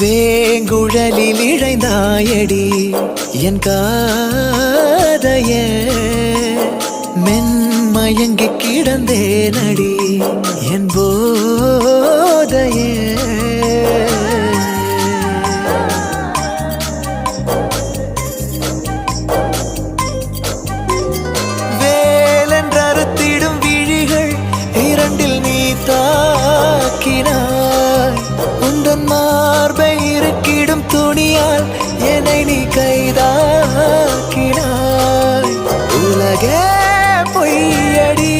வேங்குழலில் இழைந்தாயடி. என் காதைய மென்மயங்கி கிடந்தேனடி. அழகே பொய்யடி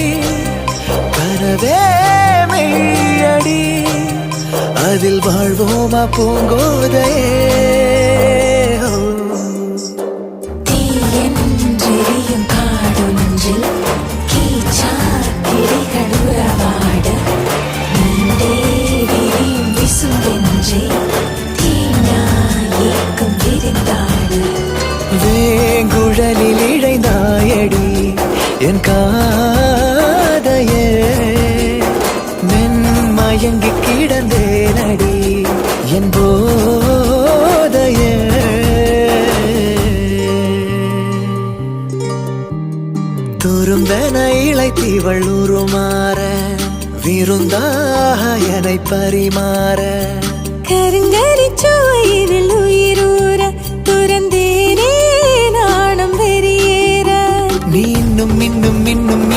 பரவே மெய்யடி. அதில் வாழ்வோமா பூங்கோதையே? வேங்குழலில் இழைந்தாயடி என் காதையே. மென்மயங்கி கிடந்தேனடி என் போதையே. துரும்பென இழைத்தீவள் உருமாற விருந்தாக என்னை பரிமாற. கருங்கரிச்சுவையில் உயிரூற உயிரும்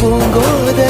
மெய்யடி